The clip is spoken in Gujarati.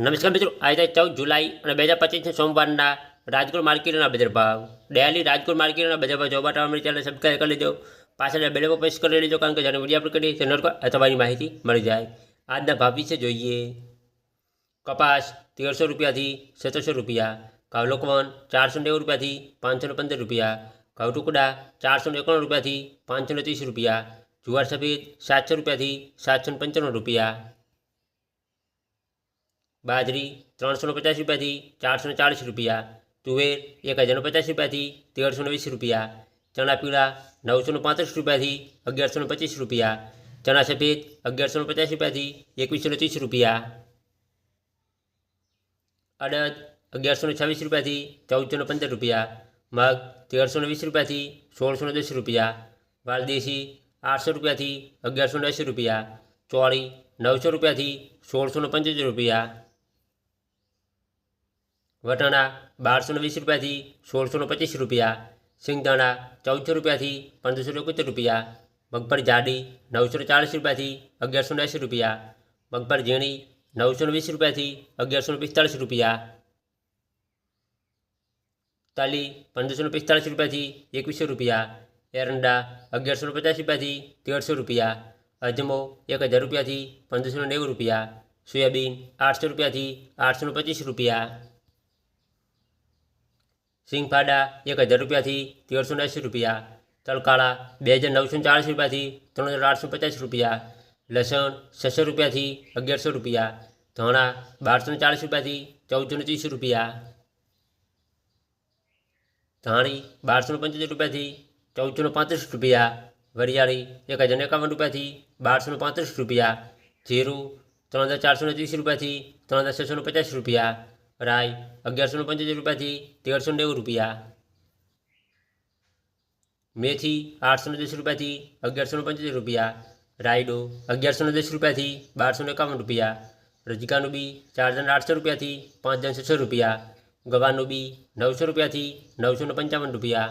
નમસ્કાર મિત્રો આજે ચૌદ જુલાઈ અને બે હજાર પચીસની સોમવારના રાજકોટ માર્કેટના બજાર ભાવ ડેલી રાજકોટ માર્કેટના બજાર ભાવ જોવા મળી ચેનલ સબસ્ક્રાઈબ કરી લેજો પાછળ બેલ પર પ્રેસ કરી લેજો કારણ કે જ્યારે મીડિયા અપલોડ કરીએ ચેનલ અથવાની માહિતી મળી જાય આજના ભાવ વિશે જોઈએ કપાસ તેરસો રૂપિયાથી સત્તરસો રૂપિયા કાવલોકવન ચારસો નેવું રૂપિયાથી પાંચસો પંદર રૂપિયા ઘઉં ટુકડા ચારસો એકાણું રૂપિયાથી પાંચસો ત્રીસ રૂપિયા જુવાર સફેદ સાતસો રૂપિયાથી સાતસો પંચાણું રૂપિયા बाजरी तरह सौ पचास रुपया थी चार सौ चालीस रुपया तुवेर एक हज़ार पचास रुपया थी तेरह सौ वीस रुपया चना पीड़ा नौ सौ पैंतीस रुपया थी अगियार सौ पच्चीस रुपया चना सफेद अगियार सौ पचास रुपया थी एक सौ तीस रुपया अड़द अगियार सौ छवीस रुपया थी चौदह सौ पंदर रुपया मग तेरह सौ वीस रुपया थी सोल सौ दस रुपया वालदेसी आठ सौ रुपया थी अगियार सौ दस रुपया चौड़ी नौ सौ रुपया थी सोल सौ पंचोतर रुपया वटाणा बार सौ वीस रुपया थी सोल सौ पच्चीस रुपया सींगदाणा चौदह सौ रुपया थी पंद्रह सौ इकोतर रुपया मगफड़ी जाडी नौ सौ चालीस रुपया थी अगियार सौ अस्सी रुपया मगफड़ झीणी नौ सौ वीस रुपया थी अगियार सौ पिस्तालीस रुपया ताली पंद्रह सौ पिस्तालीस रुपया थी एक सौ रुपया एरंडा अगियार सौ पचास रुपया थी तेरह सौ रुपया अजमो एक हज़ार रुपया थी पंद्रह सौ नेव रुपया सोयाबीन आठ सौ रुपया थी आठ सौ पच्चीस रुपया સિંગફાડા એક હજાર રૂપિયાથી તેરસો એંસી રૂપિયા તલકાળા બે હજાર નવસો ચાળીસ રૂપિયાથી ત્રણ હજાર આઠસો પચાસ રૂપિયા લસણ છસો રૂપિયાથી અગિયારસો રૂપિયા ધોણા બારસો ચાળીસ રૂપિયાથી ચૌદસો ત્રીસ રૂપિયા ધાણી બારસો પંચોતેર રૂપિયાથી ચૌદસો પાંત્રીસ રૂપિયા વરિયાળી એક હજાર એકાવન રૂપિયાથી બારસો પાંત્રીસ રૂપિયા જીરું ત્રણ હજાર ચારસો ત્રીસ રૂપિયાથી ત્રણ હજાર છસો પચાસ રૂપિયા राई 1175 રૂપિયા થી 1390 રૂપિયા મેથી 810 રૂપિયા થી 1175 રૂપિયા રાઇડો 1110 રૂપિયા થી 1251 રૂપિયા રજિકા નો બી 4 જન 800 રૂપિયા થી 5 જન 600 રૂપિયા ગવા નો બી 900 રૂપિયા થી 955 રૂપિયા